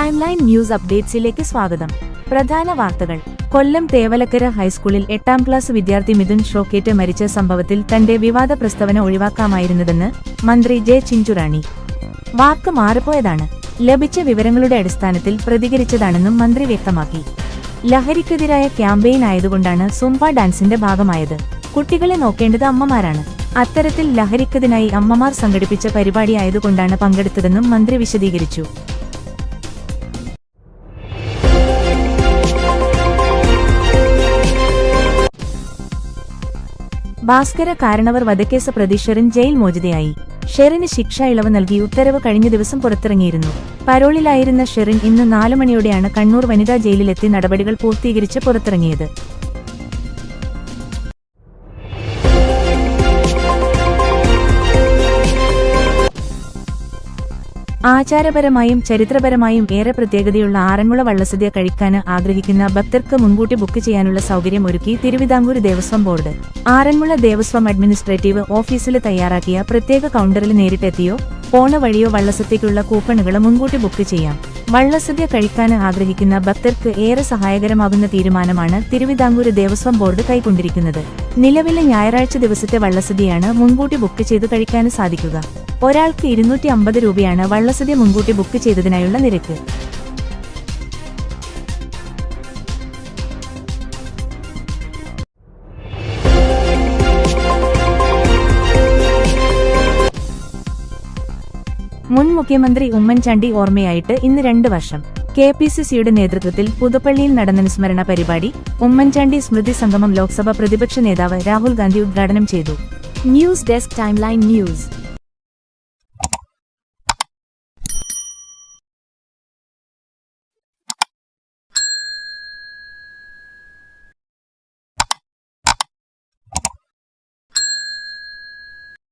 Time line news അപ്ഡേറ്റ്സിലേക്ക് സ്വാഗതം. പ്രധാന വാർത്തകൾ. കൊല്ലം തേവലക്കര ഹൈസ്കൂളിൽ എട്ടാം ക്ലാസ് വിദ്യാർത്ഥി മിഥുൻ ഷോക്കേറ്റ് മരിച്ച സംഭവത്തിൽ തന്റെ വിവാദ പ്രസ്താവന ഒഴിവാക്കാമായിരുന്നതെന്ന് മന്ത്രി ജെ ചിഞ്ചുറാണി. വാക്ക് മാറിപ്പോയതാണ്. ലഭിച്ച വിവരങ്ങളുടെ അടിസ്ഥാനത്തിൽ പ്രതികരിച്ചതാണെന്നും മന്ത്രി വ്യക്തമാക്കി. ലഹരിക്കെതിരായ ക്യാമ്പയിൻ ആയതുകൊണ്ടാണ് സുംബ ഡാൻസിന്റെ ഭാഗമായത്. കുട്ടികളെ നോക്കേണ്ടത് അമ്മമാരാണ്. അത്തരത്തിൽ ലഹരിക്കതിനായി അമ്മമാർ സംഘടിപ്പിച്ച പരിപാടി ആയതുകൊണ്ടാണ് പങ്കെടുത്തതെന്നും മന്ത്രി വിശദീകരിച്ചു. ഭാസ്കര കാരണവർ വധക്കേസ് പ്രതി ഷെറിൻ ജയിൽ മോചിതയായി. ഷെറിന് ശിക്ഷാ ഇളവ് നൽകി ഉത്തരവ് കഴിഞ്ഞ ദിവസം പുറത്തിറങ്ങിയിരുന്നു. പരോളിലായിരുന്ന ഷെറിൻ ഇന്ന് നാലു മണിയോടെയാണ് കണ്ണൂർ വനിതാ ജയിലിലെത്തി നടപടികൾ പൂർത്തീകരിച്ച് പുറത്തിറങ്ങിയത്. ആചാരപരമായും ചരിത്രപരമായും ഏറെ പ്രത്യേകതയുള്ള ആറന്മുള വള്ളസദ്യ കഴിക്കാൻ ആഗ്രഹിക്കുന്ന ഭക്തർക്ക് മുൻകൂട്ടി ബുക്ക് ചെയ്യാനുള്ള സൗകര്യം ഒരുക്കി തിരുവിതാംകൂർ ദേവസ്വം ബോർഡ്. ആറന്മുള ദേവസ്വം അഡ്മിനിസ്ട്രേറ്റീവ് ഓഫീസിൽ തയ്യാറാക്കിയ പ്രത്യേക കൗണ്ടറിൽ നേരിട്ടെത്തിയോ ഫോണ് വഴിയോ വള്ളസദ്യയ്ക്കുള്ള കൂപ്പണുകൾ മുൻകൂട്ടി ബുക്ക് ചെയ്യാം. വള്ളസദ്യ കഴിക്കാൻ ആഗ്രഹിക്കുന്ന ഭക്തർക്ക് ഏറെ സഹായകരമാകുന്ന തീരുമാനമാണ് തിരുവിതാംകൂർ ദേവസ്വം ബോർഡ് കൈക്കൊണ്ടിരിക്കുന്നത്. നിലവിലെ ഞായറാഴ്ച ദിവസത്തെ വള്ളസദ്യയാണ് മുൻകൂട്ടി ബുക്ക് ചെയ്ത് കഴിക്കാൻ സാധിക്കുക. ഒരാൾക്ക് ഇരുന്നൂറ്റി അമ്പത് രൂപയാണ് വള്ളസദ്യ മുൻകൂട്ടി ബുക്ക് ചെയ്തതിനായുള്ള നിരക്ക്. മുൻ മുഖ്യമന്ത്രി ഉമ്മൻചാണ്ടി ഓർമ്മയായിട്ട് ഇന്ന് രണ്ട് വർഷം. കെ പി സി സിയുടെ നേതൃത്വത്തിൽ പുതുപ്പള്ളിയിൽ നടന്ന അനുസ്മരണ പരിപാടി ഉമ്മൻചാണ്ടി സ്മൃതി സംഗമം ലോക്സഭ പ്രതിപക്ഷ നേതാവ് രാഹുൽ ഗാന്ധി ഉദ്ഘാടനം ചെയ്തു. News desk timeline news.